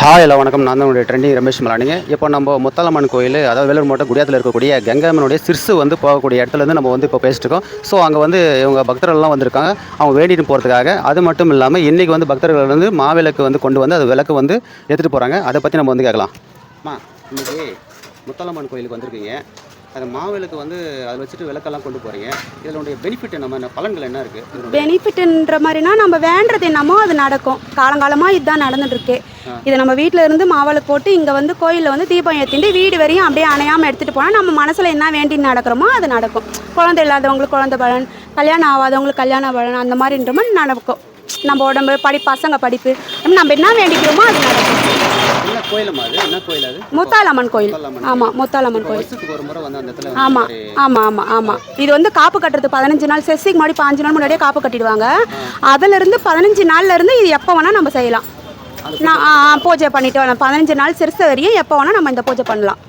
Hi எல்லாம் வணக்கம். நான் தான் ட்ரெண்டிங் ரமேஷ் மலானிங்க. இப்போ நம்ம முத்தாலம்மன் கோயில் அதாவது வேலூர் மாவட்டம் குடியாத்தில் இருக்கக்கூடிய கங்காமனுடைய சிறுசு வந்து போகக்கூடிய இடத்துலேருந்து நம்ம வந்து இப்போ பேசிட்டுருக்கோம் ஸோ அங்கே வந்து இவங்க பக்தர்கள்லாம் வந்திருக்காங்க. அவங்க வேண்டிட்டு போகிறதுக்காக அது மட்டும் இல்லாமல் இன்றைக்கி வந்து பக்தர்கள் வந்து மாவிளக்கு வந்து கொண்டு வந்து அது விளக்கு வந்து எடுத்துகிட்டு போகிறாங்க அதை பற்றி நம்ம வந்து கேட்கலாம். அம்மா இன்றைக்கி முத்தாலம்மன் கோயிலுக்கு வந்திருக்கீங்க. அந்த மாவிளக்கு வந்து அதில் வச்சுட்டு விளக்கெல்லாம் கொண்டு போகிறீங்க இதனுடைய பெனிஃபிட் நம்ம பலன்கள் என்ன இருக்குது பெனிஃபிட்ன்ற மாதிரினா நம்ம வேண்டது என்னமோ அது நடக்கும். காலங்காலமாக இதுதான் நடந்துட்டு இருக்கு இதை நம்ம வீட்டில் இருந்து மாவளுக்கு போட்டு இங்கே வந்து கோயிலில் வந்து தீபம் ஏற்றிட்டு வீடு வரையும் அப்படியே அணையாமல் எடுத்துகிட்டு போனால் நம்ம மனசில் என்ன வேண்டி நடக்கிறோமோ அது நடக்கும். குழந்தை இல்லாதவங்களுக்கு குழந்தை பலன் கல்யாணம் ஆகாதவங்களுக்கு கல்யாண பலன் அந்த மாதிரின்ற மாதிரி நடக்கும். நம்ம உடம்பு படி பசங்க படிப்பு நம்ம என்ன வேண்டிக்கிறோமோ அது நடக்கும் என்ன கோயிலம்மா அது என்ன கோயில் அது முத்தாலம்மன் கோயில் ஆமாம் முத்தாலம்மன் கோயில். ஆமாம் ஆமாம் ஆமாம் ஆமாம் இது வந்து காப்பு கட்டுறது பதினஞ்சு நாள் செஸ்ஸுக்கு முன்னாடி பாஞ்சு நாள் முன்னாடியே காப்பு கட்டிடுவாங்க. அதிலிருந்து பதினஞ்சு நாள்ல இருந்து இது எப்போ வேணால் நம்ம செய்யலாம். நான் பூஜை பண்ணிட்டு வரலாம். பதினஞ்சு நாள் சிறுச வரையும் எப்போ வேணால் நம்ம இந்த பூஜை பண்ணலாம்.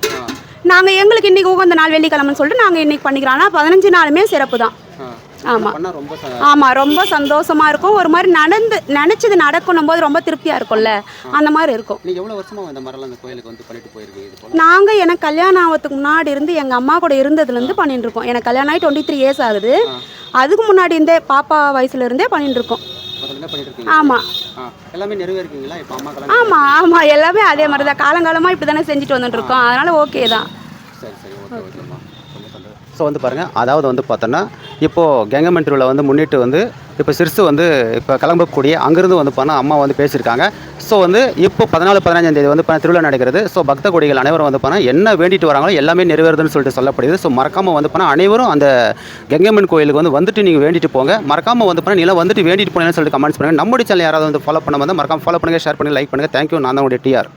நாங்கள் எங்களுக்கு இன்றைக்கி உகந்த நாள் வெள்ளிக்கிழமைன்னு சொல்லிட்டு நாங்கள் இன்றைக்கி பண்ணிக்கிறோம். ஆனால் பதினஞ்சு நாளுமே சிறப்பு தான். ஆமாம் ஆமாம் ரொம்ப சந்தோஷமா இருக்கும். ஒரு மாதிரி நடந்து நினச்சது நடக்கணும் போது ரொம்ப திருப்தியாக இருக்கும்ல. அந்த மாதிரி இருக்கும். நாங்கள் எனக்கு கல்யாணம் ஆகிறதுக்கு முன்னாடி இருந்து எங்கள் அம்மா கூட இருந்ததுலேருந்து பண்ணிட்டு இருக்கோம். எனக்கு கல்யாணம் ஆகி டுவெண்ட்டி த்ரீ இயர்ஸ் ஆகுது அதுக்கு முன்னாடி இருந்தே பாப்பா வயசுல இருந்தே பண்ணிட்டு இருக்கோம். ஆமாம். எல்லாமே நிறைவேறிக்கீங்களா இப்போ அம்மா கல்யாணம் ஆமாம் ஆமாம் எல்லாமே அதே மாதிரி தான் காலங்காலமாக இப்படி தானே செஞ்சுட்டு வந்துட்டு இருக்கோம். அதனால ஓகே தான் ஸோ வந்து பாருங்கள் அதாவது வந்து பார்த்தோன்னா இப்போது கெங்கமன் திருவிழா வந்து முன்னிட்டு வந்து இப்போ சிறுசு வந்து இப்போ கிளம்பக்கூடிய அங்கேருந்து வந்து பார்த்தா அம்மா வந்து பேசியிருக்காங்க. ஸோ வந்து இப்போ பதினாலு பதினஞ்சாம் தேதி வந்து பார்த்தா திருவிழா நடக்கிறது. ஸோ பக்த கொடிகள் அனைவரும் வந்து பார்த்தா என்ன வேண்டிட்டு வராங்களோ எல்லாமே நிறைவேறுதுன்னு சொல்லிட்டு சொல்லப்படுது. ஸோ மறக்காமல் வந்து பார்த்தா அனைவரும் அந்த கெங்கம்மன் கோயிலுக்கு வந்து வந்துட்டு நீங்கள் வேண்டிட்டு போங்க. மறக்காமல் வந்து பார்த்தா நீலாம் வந்துட்டு வேண்டிட்டு போனேன்னு சொல்லிட்டு கமெண்ட்ஸ் பண்ணுங்கள் நம்முடைய சேனல் யாராவது வந்து ஃபாலோ பண்ண வந்து மறக்காம ஃபாலோ பண்ணுங்கள் ஷேர் பண்ணி லைக் பண்ணுங்கள் தேங்க்யூ நான் தான் உங்களுடைய டிஆர்